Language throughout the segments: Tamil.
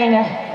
I a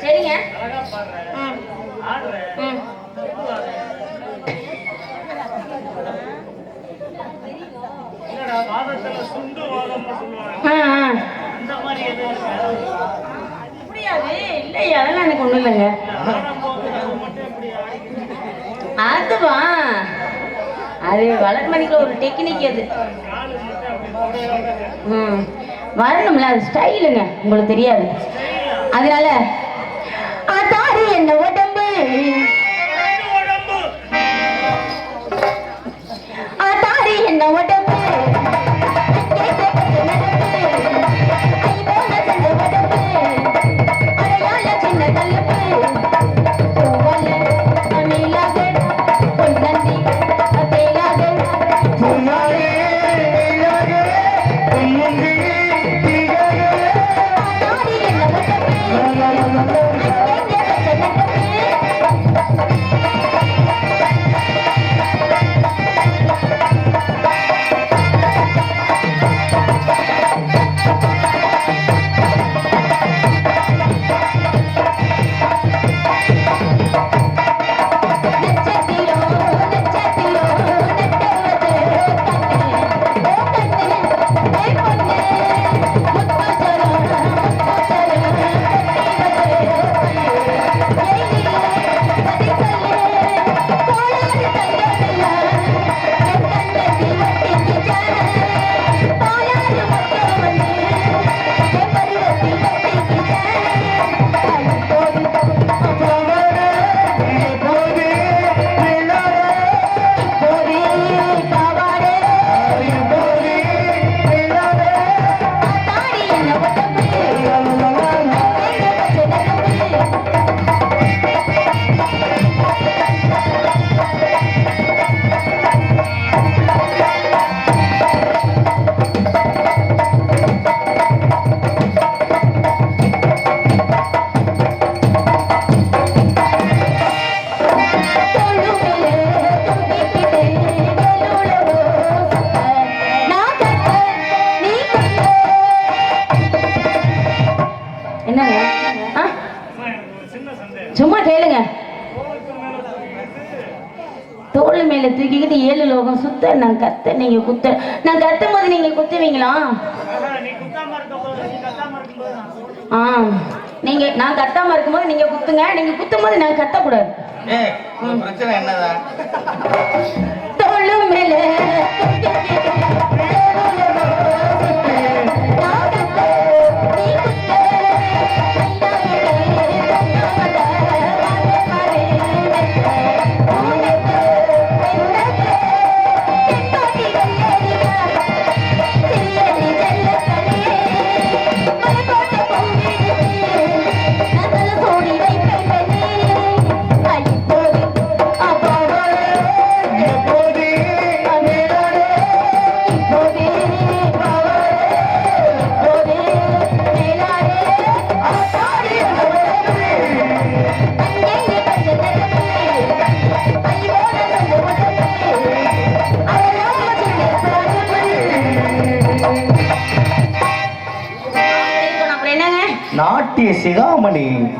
சரிங்க. இல்லையா அதெல்லாம் எனக்கு ஒண்ணும் இல்லைங்க. அதுவா? அது வளர்மணிக்கு ஒரு டெக்னிக் அது. ம். வரணும்ல அது ஸ்டைலுங்க. உங்களுக்கு தெரியாது. அதனால தாடி என்ன உடம்பு? தாடி என்ன உடம்பு? சுத்த நான் கத்த நீங்க குத்த. நான் கத்தும் போது நீங்க குத்துவீங்களா? ஆ நீங்க நான் கத்தாம இருக்கும்போது நீங்க குத்துங்க. நீங்க குத்தும் போது நான் கத்தக்கூடாது. ஏய் உன் பிரச்சனை என்னதான்?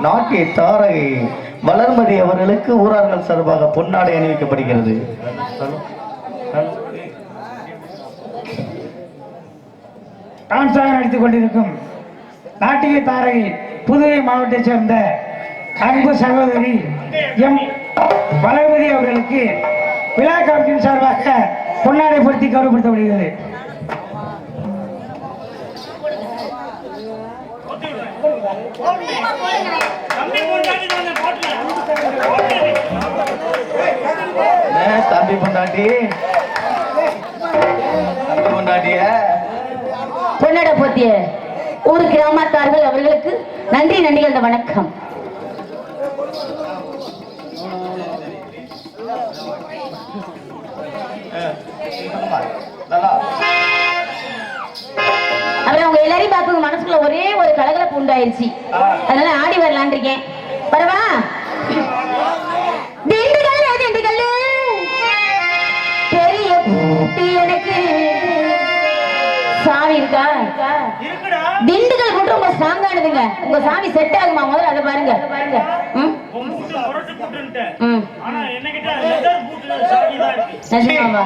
நாட்டிய தாரகை வளர்மதி அவர்களுக்கு ஊரார்கள் சார்பாக பொன்னாடை அணிவிக்கப்படுகிறது. டான்ஸாக நடித்துக் கொண்டிருக்கும் நாட்டிய தாரகை புதுவை மாவட்டத்தைச் சேர்ந்த அன்பு சகோதரி எம் வளர்மதி அவர்களுக்கு விழா கமிட்டியின் சார்பாக பொன்னாடை பொருத்தி கௌரவப்படுத்தப்படுகிறது. தம்பி பொண்டாட்டி. தம்பி பொண்டாட்டிய. பொன்னட போத்திய ஊர் கிராமத்தார்கள் அவர்களுக்கு நன்றி நன்றி அந்த வணக்கம். நல்லா. அப்புறம் அவங்க எல்லாரையும் பார்க்கும் மனசுக்குள்ள ஒரே ஒரு கலகலப்பு உண்டாயிருச்சு. அதனால ஆடி வரலான் இருக்கேன். வரவா? திண்டுக்கல் திண்டுக்கல் பெரிய எனக்கு. சாமி இருக்கா? திண்டுக்கல் கூட்டம் உங்க ஸ்ட்ராங்கானதுங்க உங்க சாமி செட் ஆகுமா? முதல்ல அதை பாருங்க. பாருங்க. நிஜமாவா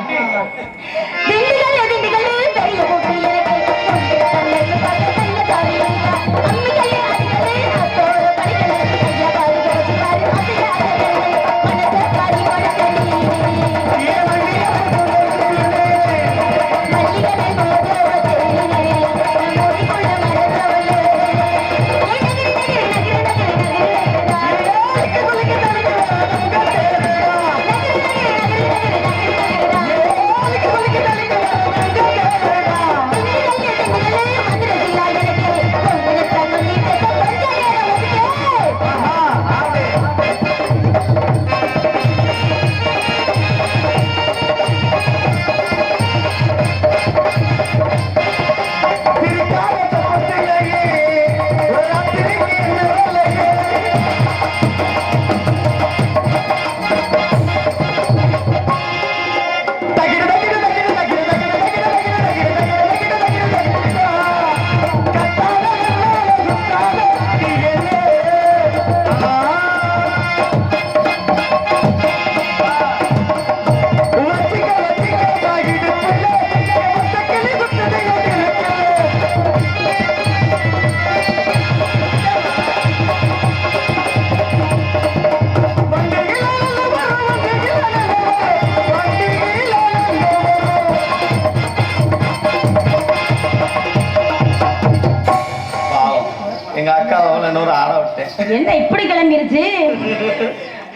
திண்டுக்கல் திண்டுக்கல் பெரிய பூட்டி எனக்கு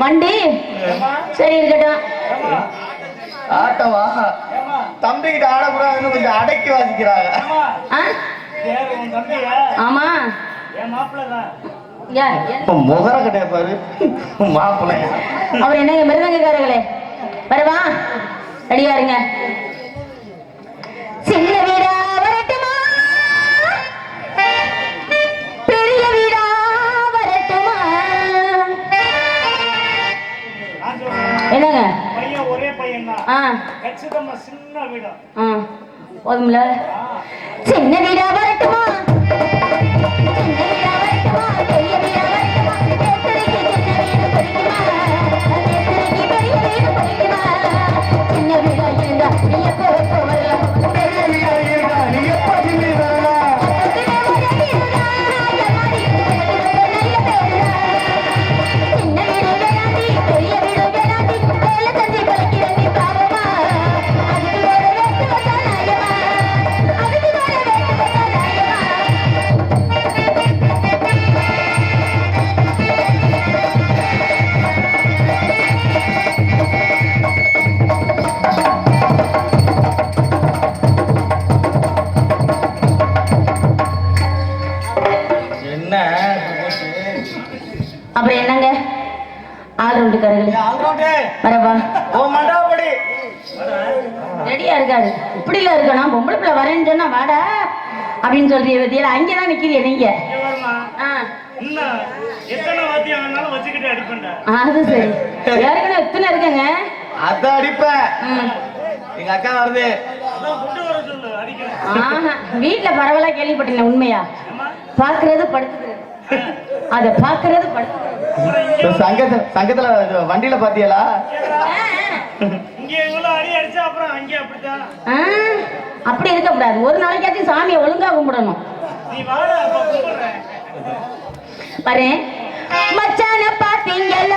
வண்டி? சரி இருக்கட்டும். ஆட்டமா தம்பிக்கிட்ட ஆடக்கூடாதுன்னு கொஞ்சம் அடக்கி வாசிக்கிறாங்க. ஆமா. முகர கிடையாது பாரு. மாப்பிள்ளை அவர் என்னங்க மிருதங்கக்காரர்களே? வரவா? ரெடியா இருங்க. சின்ன வீடா? ஆ. கச்சிதமா சின்ன வீடா? இப்படில இருக்கணும்? பொம்பளை பிள்ளை வரேன்னு சொன்னா வாடா அப்படின்னு சொல்றீங்க பத்தியா? அங்கதான் நிக்கிறீங்க நீங்க. அது சரி. ஏற்கனவே எத்தனை இருக்கங்க? அதான் அடிப்பேன். ம். எங்க அக்கா வருது. அதான் கொண்டு வர சொல்லு அடிக்கணும் ஆஹா. வீட்டுல பரவலா கேள்விப்பட்டீங்க உண்மையா? பாக்குறது படுத்துக்கிறது. அத பாக்குறது படுத்துக்கிறது. சங்கத்துல வண்டியில பாத்தியலா? அப்படி இருக்கக்கூடாது ஒரு நாளைக்காச்சும் சாமியை ஒழுங்கா கும்பிடணும். வரேன் மச்சான பாத்தீங்கல்ல?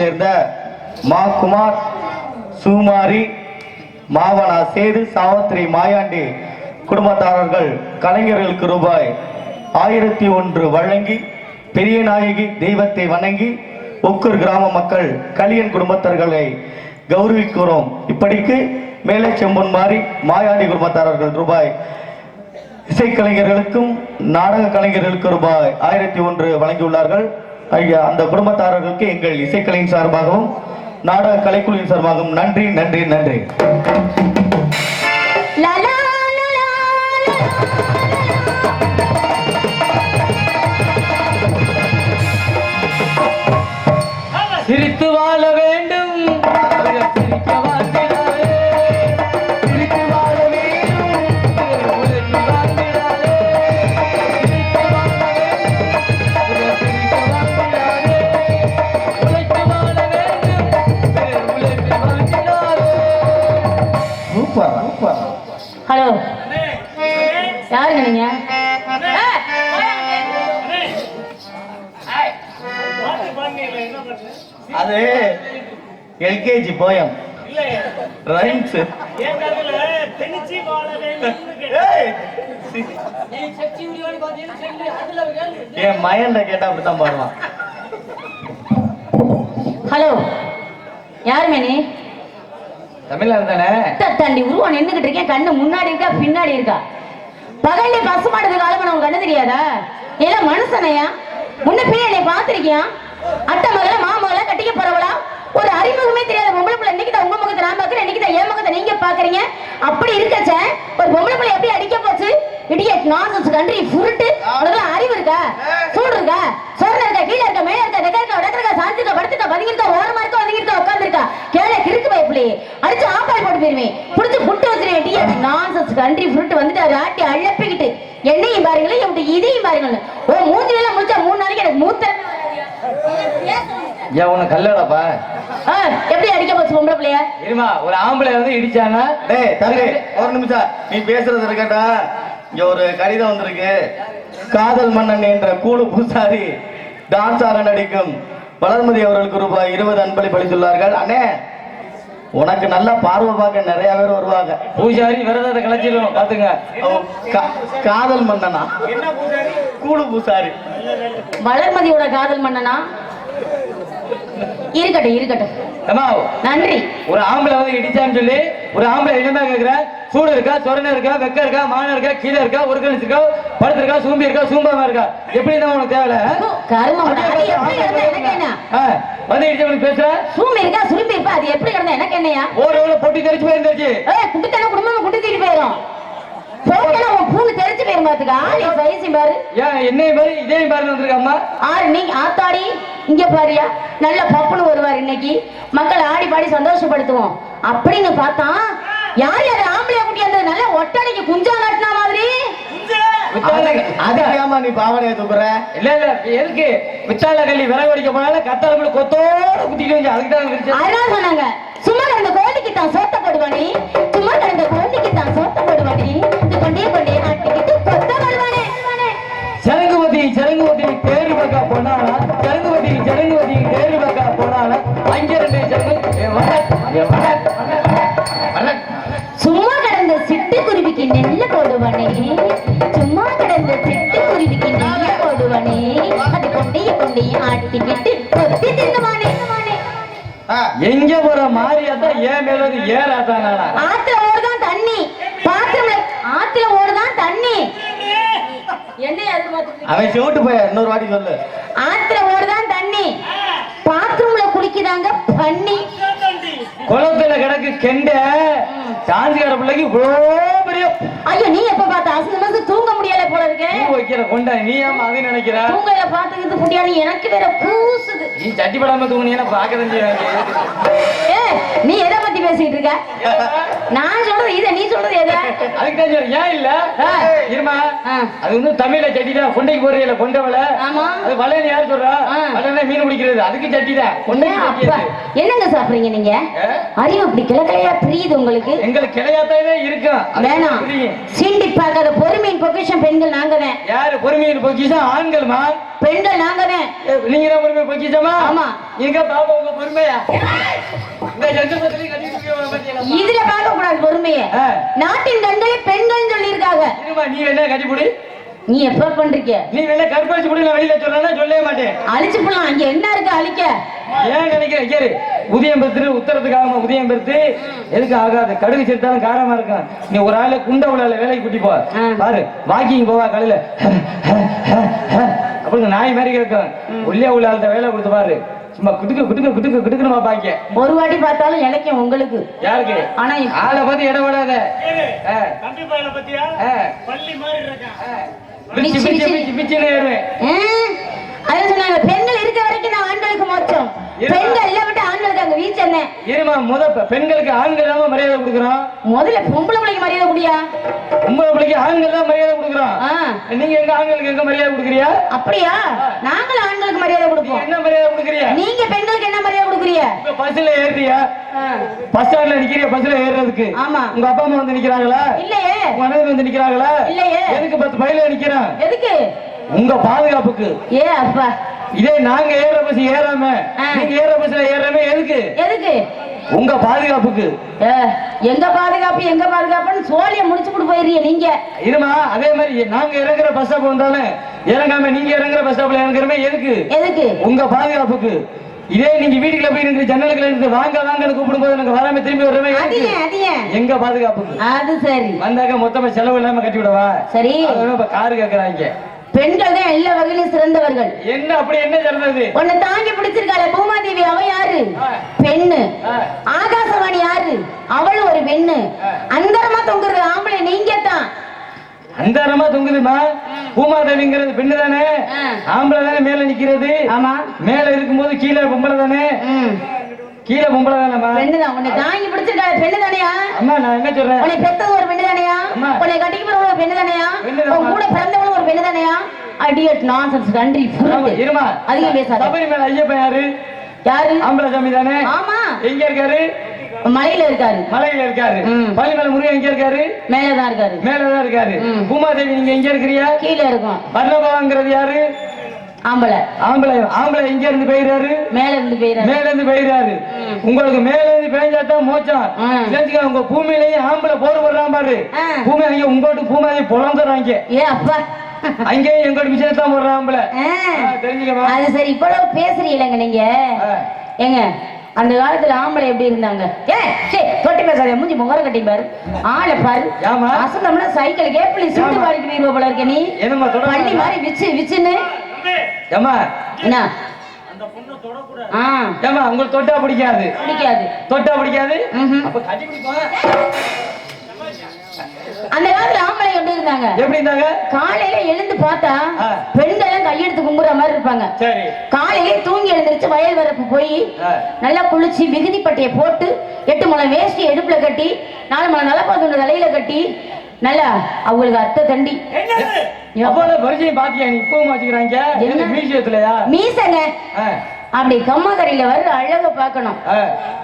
சேர்ந்த மா. குமார் சுமாரி மாவனா சேது சாவத்திரி மாயாண்டி குடும்பத்தாரர்கள் கலைஞர்களுக்கு ரூபாய் ஆயிரத்தி ஒன்று வழங்கி பெரிய நாயகி தெய்வத்தை வணங்கி ஒக்கூர் கிராம மக்கள் கலியன் குடும்பத்தார்களை கௌரவிக்கிறோம். இப்படிக்கு மேலே செம்பொன் மாறி மாயாண்டி குடும்பத்தாரர்கள் ரூபாய் இசைக்கலைஞர்களுக்கும் நாடக கலைஞர்களுக்கு ரூபாய் ஆயிரத்தி ஒன்று வழங்கியுள்ளார்கள். அந்த குடும்பத்தாரர்களுக்கு எங்கள் இசைக்கலையின் சார்பாகவும் நாடக கலைக்குழுவின் சார்பாகவும் நன்றி நன்றி நன்றி. சிரித்து பாட்டு? அது எல்கேஜி போயம் ரைம்ஸ் என் மயன்ல கேட்டா அப்படித்தான் பாடுவான். ஹலோ. யாருமே நீ தமிழ்ல தானே? தாண்டி உருவம் நின்னுகிட்டு இருக்கேன். கண்ணு முன்னாடி இருக்கா பின்னாடி இருக்கா? பகல்ல பசு மாடுது காலமா நமக்கு கண்ணு தெரியாதா? எல்லாம் மனுஷனையா? முன்ன பின்ன என்னை பார்த்திருக்கியா? அத்தை மகள மாமகள கட்டிக்க போறவளா? ஒரு அறிமுகமே தெரியாத பொம்பளை பிள்ளை இன்னைக்கு உங்க முகத்தை நான் பாக்குறேன் இன்னைக்கு தான் என் நீங்க பாக்குறீங்க அப்படி இருக்கச்ச ஒரு பொம்பளை பிள்ளை எப்படி அடிக்க போச்சு? இடியட் நாசஸ் கண்ட்ரி ஃபுருட்டு உனக்கு அறிவு இருக்கா? சூடு இருக்கா? சோறு இருக்கா? கீழே இருக்கா? மேல இருக்கா? நெக்க இருக்கா? சாஞ்சிருக்கா? படுத்துக்கா பதுங்கிருக்கா ஓரமா இருக்கா? வந்துங்கிருக்கா உட்காந்துருக்கா கேள்வி போயிருவேன் புடிச்சு புட்டு வச்சிருவேன் டீ நான்சென்ஸ் கண்ட்ரி ஃப்ரூட் வந்துட்டு ஆட்டி அழப்பிக்கிட்டு என்னையும் பாருங்களேன் எப்படி இதையும் பாருங்களேன் ஓ மூஞ்சி எல்லாம் முடிச்சா மூணு நாளைக்கு எனக்கு மூத்த ஏன் உனக்கு கல்லடப்பா? எப்படி அடிக்க போச்சு பொம்பளை பிள்ளைய? இருமா ஒரு ஆம்பளை வந்து இடிச்சானா? டேய் தம்பி ஒரு நிமிஷம். நீ பேசுறது இருக்கட்டா? இங்க ஒரு கடிதம் வந்திருக்கு. காதல் மன்னன் என்ற கூடு பூசாரி டான்ஸ் ஆக நடிக்கும் வளர்மதி அவர்களுக்கு ரூபாய் இருபது அன்பளிப்பு அளித்துள்ளார்கள். அண்ணே உனக்கு நல்லா பார்வை பார்க்க நிறைய பேர் வருவாங்க. பூஜாரி விரதத்தை கலைச்சிருவோம் பாத்துங்க காதல் மன்னனா? என்ன பூசாரி கூடு பூசாரி. வளர்மதியோட காதல் மன்னனா? இருக்கட்டும் இருக்கட்டும். அம்மா நன்றி. ஒரு ஆம்பளை வந்து இடிச்சான்னு சொல்லி ஒரு ஆம்பளை என்னமா கேக்குற? சூடு இருக்கா சொரணை இருக்கா வெக்க இருக்கா மான இருக்கா கீழே இருக்கா ஒரு இருக்கா படுத்து இருக்கா சூம்பி இருக்கா சூம்பாம இருக்கா? எப்படி தான் உனக்கு தேவை வந்து இடிச்சவனுக்கு பேசுற? சூமி இருக்கா சுரும்பி இருப்பா அது எப்படி கிடந்தா எனக்கு என்னையா? ஒரு பொட்டி தெரிச்சு போயிருந்துச்சு குட்டித்தன குடும்பம் குட்டி தீட்டு பாரியா. நல்ல பப்புன்னு வருவார் இன்னைக்கு. மக்களை ஆடி பாடி சந்தோஷப்படுத்துவோம். அப்படின்னு பார்த்தா யார் யார் ஆம்பளைய குட்டி அந்த நல்ல ஒட்டடைக்கு குஞ்சா கட்டினா மாதிரி. நீ பாவனையை தூக்குற? இல்ல இல்ல எதுக்கு? வித்தால கள்ளி விறகு வடிக்க போனால கத்தால கொத்தோட குத்திட்டு வந்து அதுக்கு தான் சொன்னாங்க. சும்மா கிடந்த கோழிக்கு தான் சோத்த போடுவானே. சும்மா கிடந்த கோழிக்கு தான் சோத்த போடுவானே. இது கொண்டே கொண்டே ஆட்டிக்கிட்டு கொத்த வருவானே செரங்குவதி செரங்குவதி தேரு பக்கா போனாலா. செரங்குவதி செரங்குவதி தேரு பக்கா போனாலா. அங்க ரெண்டு செரங்கு கொண்டைய ஆட்டிக்கிட்டு கொத்தி தின்னுவானே. எங்க போற மாரியாத்தா ஏன் மேல வந்து ஏறாத்தானா ஆத்துல ஓடுதான் தண்ணி. பாத்திரம்ல ஆத்துல ஓடுதான் தண்ணி. என்ன அவன் செவிட்டு போய இன்னொரு வாட்டி சொல்லு. ஆத்துல ஓடுதான் தண்ணி. பாத்ரூம்ல குளிக்குதாங்க பண்ணி குளத்துல கிடக்கு கெண்ட கடை பிள்ளைக்கு இவ்வளோ ஐயோ நீ எப்ப பார்த்த? அசு மாசம் தூங்க முடியல போல இருக்கு. வைக்கிற கொண்ட நீ ஏமா அது நினைக்கிற? தூங்கையில பாத்துக்கிட்டு முடியாது. எனக்கு வேற கூசுது நீ சட்டி படாம தூங்குனீங்கன்னா பாக்கதான் செய்வாங்க. நீ எதை பேசிட்டு இருக்க. நான் சொல்றது இத நீ சொல்றது எத? அதுக்கு தான் சொல்றேன். ஏன் இல்ல. இருமா. அது வந்து தமிழ்ல சட்டி தான். கொண்டைக்கு போடுறீல கொண்டவள ஆமா. அது வளையல் யார் சொல்றா? ஆ. வளையல் மீன் பிடிக்கிறது அதுக்கு சட்டி தான். கொண்டைக்கு என்னங்க சாப்பிடுறீங்க நீங்க? அறிவு இப்படி கிளக்கலையா பிரியுது உங்களுக்கு? எங்களுக்கு கிளையாத்தாவே இருக்கும். வேணாம். சீண்டி பார்க்காத பொறுமையின் பொக்கிஷம் பெண்கள் நாங்க தான் யாரு பொறுமையின் பொக்கிஷம்? ஆண்கள்மா பெண்கள் நாங்க தான் நீங்க தான் பொறுமை பொக்கிஷமா ஆமா. எங்க பாப்பா உங்க பொறுமையா. இதுல பார்க்க கூடாது பொறுமைய. நாட்டின் கண்களே பெண்கள் சொல்லியிருக்காங்க. இருமா நீ என்ன கட்டிப்புடி நீ எப்ப பண்றீங்க? நீ வேணா கற்பழிச்சு புடி நான் வெளியில சொல்றேன்னா சொல்லவே மாட்டேன். அழிச்சு போலாம் அங்க என்ன இருக்கு அழிக்க? ஏன் நினைக்கிறேன் கேரு உதயம் பெருத்து உத்தரத்துக்காக உதயம் பெருத்து எதுக்கு ஆகாது? கடுகு சேர்த்தாலும் காரமா இருக்கும் நீ ஒரு ஆளு குண்ட உள்ள வேலைக்கு கூட்டி போ. பாரு வாக்கிங் போவா காலையில. அப்படி நாய் மாதிரி கேட்கும். உள்ளே உள்ள ஆள்கிட்ட வேலை கொடுத்து பாரு. சும்மா குட்டுக்கு குட்டுக்கு குட்டுக்கு குட்டுக்குன்னு பாப்பாங்க ஒரு வாட்டி பார்த்தாலும் இலக்கியம் உங்களுக்கு. யாருக்கு? ஆனா ஆளை பார்த்து இடம் விடாத தம்பி பையனை பத்தியா? பள்ளி மாதிரி இருக்கான். அதான் சொன்னாங்க பெண்கள் இருக்க வரைக்கும் நான் ஆண்களுக்கு மோச்சம். பெண்கள் இல்ல விட்டு ஆண்களுக்கு அங்க வீச்சு என்ன? இருமா முத பெண்களுக்கு ஆண்கள் தான் மரியாதை கொடுக்குறோம். முதல்ல பொம்பளை பிள்ளைக்கு மரியாதை குடியா? உங்களை பிள்ளைக்கு ஆண்கள் தான் மரியாதை கொடுக்குறோம். நீங்க எங்க ஆண்களுக்கு எங்க மரியாதை கொடுக்குறியா அப்படியா? நாங்களும் ஆண்களுக்கு மரியாதை கொடுப்போம். என்ன மரியாதை கொடுக்குறியா நீங்க பெண்களுக்கு என்ன மரியாதை கொடுக்குறீங்க? இப்ப பஸ்ல ஏறியா பஸ் ஸ்டாண்ட்ல நிக்கிறிய பஸ்ல ஏறுறதுக்கு. ஆமா. உங்க அப்பா அம்மா வந்து நிக்கிறாங்களா? இல்லையே. உங்க அண்ணன் வந்து நிக்கிறாங்களா? இல்லையே. எதுக்கு பத்து பையில நிக்கிறான் எதுக்கு? உங்க பாதுகாப்புக்கு. ஏ அப்பா. இதே நாங்க ஏற பஸ் ஏறாம. நீங்க ஏற பஸ்ல ஏறாம எதுக்கு? எதுக்கு? உங்க பாதுகாப்புக்கு. எங்க பாதுகாப்பு எங்க பாதுகாப்புன்னு சோழிய முடிச்சு போட்டு போயிருீங்க நீங்க. இருமா அதே மாதிரி நாங்க இறங்குற பஸ் ஸ்டாப் வந்தாலும் இறங்காம நீங்க இறங்குற பஸ் ஸ்டாப்ல இறங்குறமே எதுக்கு? எதுக்கு? உங்க பாதுகாப்புக்கு. இதே நீங்க வீட்டுக்குள்ள போய் நின்று ஜன்னலுக்குள்ள இருந்து வாங்க வாங்கன்னு கூப்பிடும்போது எனக்கு வராம திரும்பி ஏன் எங்க பாதுகாப்புக்கு. அது சரி. வந்தாக்க மொத்தமா செலவு இல்லாம கட்டி விடவா சரி காரு கேக்குறாங்க. பெண்கள் தான் எல்லா வகையிலும் சிறந்தவர்கள். என்ன அப்படி என்ன சிறந்தது? உன்னை தாங்கி பிடிச்சிருக்காளே பூமாதேவி அவ யாரு. பெண்ணு. ஆகாசவாணி யாரு? அவளும் ஒரு பெண்ணு. அந்தரமா தொங்குறது ஆம்பளை நீங்க தான். அந்தாரமா தொங்குதுமா? பூமாதேவிங்கிறது பெண்ணு தானே. ஆம்பளை தானே மேல நிக்கிறது? ஆமா. மேல இருக்கும்போது கீழே பொம்பளை தானே. கீழே பொம்பளை தானம்மா பெண்ணுதான் உன்னை தாங்கி பிடிச்சிருக்காரு பெண்ணு தானையா அம்மா நான் என்ன சொல்றேன்? உன்னை பெத்தது ஒரு பெண்ணு தானையா. உன்னை கட்டிக்கு போற ஒரு பெண்ணு தானையா. உன் கூட பிறந்தவளும் ஒரு பெண்ணு தானையா அடியட் நான்சென்ஸ் நன்றி இருமா. அதிகம் பேசாத. சபரிமலை ஐயப்பன் யாரு? யாரு? ஆம்பளை சாமி தானே? ஆமா. எங்க இருக்காரு? மலையில இருக்காரு. மலையில இருக்காரு. ம். பள்ளிமலை முருகன் எங்க இருக்காரு? மேலதான் இருக்காரு. மேலதான் இருக்காரு. பூமாதேவி நீங்க எங்க இருக்கிறியா கீழே இருக்கும். வர்ணபாங்கிறது யாரு? ஆம்பளை. ஆம்பளை ஆம்பளை எங்க இருந்து பெய்யறாரு மேல இருந்து போயிடாரு மேல இருந்து பெய்யறாரு. உங்களுக்கு மேல இருந்து பெய்ஞ்சாதான் மோச்சம். ம். தெரிஞ்சுக்க உங்க பூமியிலேயே ஆம்பளை போர் வர்றான் பாரு. பூமி அங்க உங்கோட்டு பூமாதி பொழந்துறாங்க ஏ அப்பா. போடுறான் ஆம்பளை. ஆ. ஆ, தெரிஞ்சுக்கமா? அது சரி இவ்வளவு பேசுறீங்களங்க நீங்க. ஏங்க அந்த காலத்துல ஆம்பளை எப்படி இருந்தாங்க? ஏ சே தொட்டி பேசாத மூஞ்சி முகர கட்டி பாரு. ஆளை பாரு? அசந்தம்னா சைக்கிள் கேப்பிளி சுட்டு? பாடிட்டு போயிருவ போல இருக்க நீ. பள்ளி மாதிரி விச்சு விச்சுன்னு. ஏமா என்ன? அந்த பொண்ணை தொடக்கூடாது. ஆ. ஏமா உங்களுக்கு தொட்டா பிடிக்காது? பிடிக்காது. தொட்டா பிடிக்காது. அப்ப கட்டி அந்த காலத்துல ஆம்பளை எப்படி இருந்தாங்க? எப்படி இருந்தாங்க? காலையில எழுந்து பார்த்தா. பெண்கள் எல்லாம் கையெடுத்து கும்புற மாதிரி இருப்பாங்க. சரி. காலையிலே தூங்கி எழுந்திருச்சு வயல் வரப்பு போய். நல்லா குளிச்சு விகுதி பட்டையை போட்டு எட்டு முளம் வேஷ்டி எடுப்புல கட்டி நாலு முளம் நலப்பாதுண்டு தலையில கட்டி நல்லா அவங்களுக்கு அர்த்த தண்டி. என்னது? அப்போ பரிச்சயம் பாத்தியா நீ? இப்பவும் வச்சுக்கிறாங்க. என்ன? மியூசியத்துலயா மீசங்க? அப்படி கம்மக்கரையில வர்ற அழக பார்க்கணும்.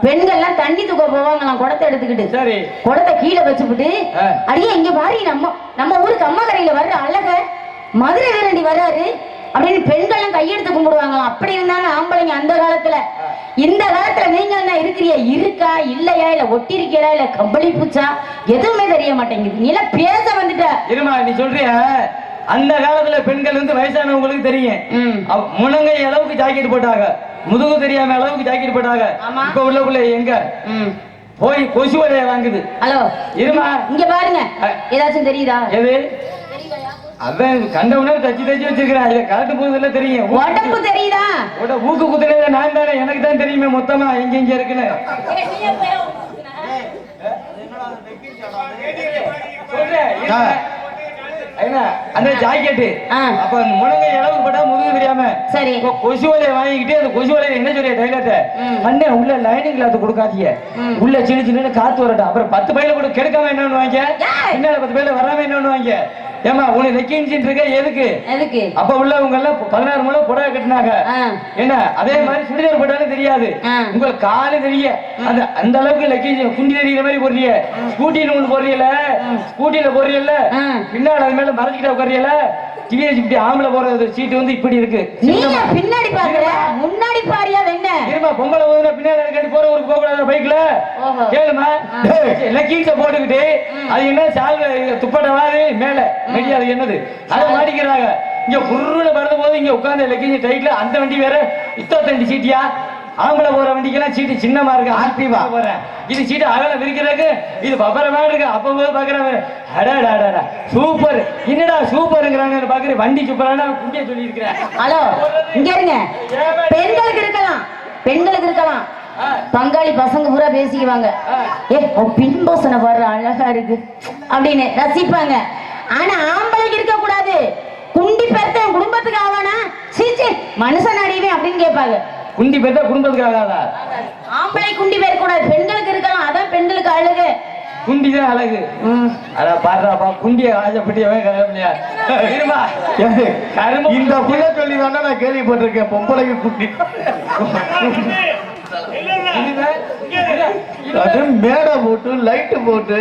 பெண்கள்லாம் தண்ணி தூக்க போவாங்களாம் குடத்தை எடுத்துக்கிட்டு. சரி. குடத்தை கீழே வச்சுப்புட்டு ஆ. அடியே இங்க பாரு நம்ம நம்ம ஊருக்கு அம்மக்கரையில வர்ற அழக மதுரை வீரண்டி வர்றாரு அப்படின்னு பெண்கள்லாம் கையெடுத்து கும்பிடுவாங்களாம். அப்படி இருந்தாங்க ஆம்பளைங்க அந்த காலத்துல. இந்த காலத்துல நீங்க என்ன இருக்கிறியா இருக்கா இல்லையா இல்ல ஒட்டி இருக்கீங்களா இல்ல கம்பளி பூச்சா? எதுவுமே தெரிய மாட்டேங்குது. நீ எல்லாம் பேச வந்துட்ட. இருமா நீ சொல்றிய? அந்த காலத்துல பெண்கள் வந்து வயசானவங்களுக்கு தெரியும். ம். அவ- முழங்கை அளவுக்கு ஜாக்கெட் போட்டாங்க. முதுகு தெரியாம அளவுக்கு ஜாக்கெட் போட்டாங்க. ஆமா. இப்ப உள்ள பிள்ளை எங்க. போய் கொசு வலைய வாங்குது. ஹலோ. இருமா. இங்க பாருங்க. ஏதாச்சும் தெரியுதா? எது? அவன் கண்டவனே தச்சு தச்சு வச்சிருக்கிறான். இதை கரெக்ட் போகுதுல தெரியும். உடம்பு தெரியுதா? உட ஊக்கு குத்துனது நான் தானே? எனக்கு தான் தெரியுமே மொத்தமா எங்க எங்க இருக்குன்னு. அந்த ஜாக்கெட்டு. ஆ. அப்ப அந்த முழங்கை போட்டா முதுகு தெரியாம சரி. இப்ப கொசு வலையை வாங்கிக்கிட்டு அந்த கொசு என்ன சொல்லிய டைலர்ட்ட ம். அண்ணே உள்ள லைனிங் கிளாத் கொடுக்காதீங்க. உள்ள சின்ன சின்ன காத்து வரட்டும். அப்புறம் பத்து பையில கூட கெடுக்காம என்ன பண்ணுவாங்க? ஏய். பின்னால பத்து பையில வராம என்ன பண்ணுவாங்க? ஏமா உனக்கு லெக்கின்சின் இருக்க எதுக்கு? எதுக்கு? அப்ப உள்ளவங்க எல்லாம் பதினாறு முழம் புடவை கட்டினாங்க. என்ன அதே மாதிரி சுடிதார் போட்டாலும் தெரியாது. ஆ. உங்க காலு தெரிய. அந்த அந்த அளவுக்கு லக்கேஜ் குண்டி தெரியுற மாதிரி போடுறீங்க ஸ்கூட்டின்னு ஒண்ணு போடுறீல ஸ்கூட்டில போடுறீல்ல ஆ. பின்னால அது மேல மறைச்சிக்கிட்ட உட்காரியல டிவிஎஸ் இப்படி ஆம்பளை போற சீட்டு வந்து இப்படி இருக்கு. நீங்க பின்னாடி பாக்குற முன்னாடி பாரியா என்ன? இருமா பொம்பளை போதுனா பின்னாடி கட்டி போற ஊருக்கு போக கூடாது பைக்ல. கேளுமா. லக்கீஸ போட்டுக்கிட்டு அது என்ன சால்வை துப்பட்டவாது மேல? அது என்னது? அதை மாட்டிக்கிறாங்க இங்க குருன்னு பறந்த போது இங்க உட்கார்ந்த லக்கீஸ் டைட்ல அந்த வண்டி வேற இத்தத்தண்டி சீட்டியா? ஆம்பளை போற வண்டிக்கெல்லாம் சீட்டு சின்னமா இருக்கு. ஆர்பிவா போறேன். இது சீட்டு அகல விரிக்கிறதுக்கு இது பப்பரமா இருக்கு. அப்ப போது பாக்குறேன் அடாடாடா சூப்பர் என்னடா சூப்பருங்கிறாங்க பாக்குறேன் வண்டி சூப்பரான குண்டிய சொல்லி இருக்கிறேன் ஹலோ இங்க இருங்க. பெண்களுக்கு இருக்கலாம். பெண்களுக்கு இருக்கலாம். பங்காளி பசங்க பூரா பேசிக்குவாங்க. ஏ பின்போசனை வர்ற அழகா இருக்கு. அப்படின்னு ரசிப்பாங்க. ஆனா ஆம்பளைக்கு இருக்க கூடாது. குண்டி பெருத்த என் குடும்பத்துக்கு ஆவானா சீச்சி மனுஷன் அடிவே அப்படின்னு கேட்பாங்க. குண்டி பெற்றா குடும்பத்துக்கு ஆகாதா ஆம்பளை குண்டி பேர் கூடாது பெண்களுக்கு இருக்கலாம் அதான் பெண்களுக்கு அழகு. குண்டி தான் அழகு. அட பாடுறாப்பா குண்டிய ஆசைப்பட்டியவன் கருமையா இருமா. கரும்பு இந்த புள்ள சொல்லி தானே நான் கேள்விப்பட்டிருக்கேன் பொம்பளைக்கு அது மேடை போட்டு லைட்டு போட்டு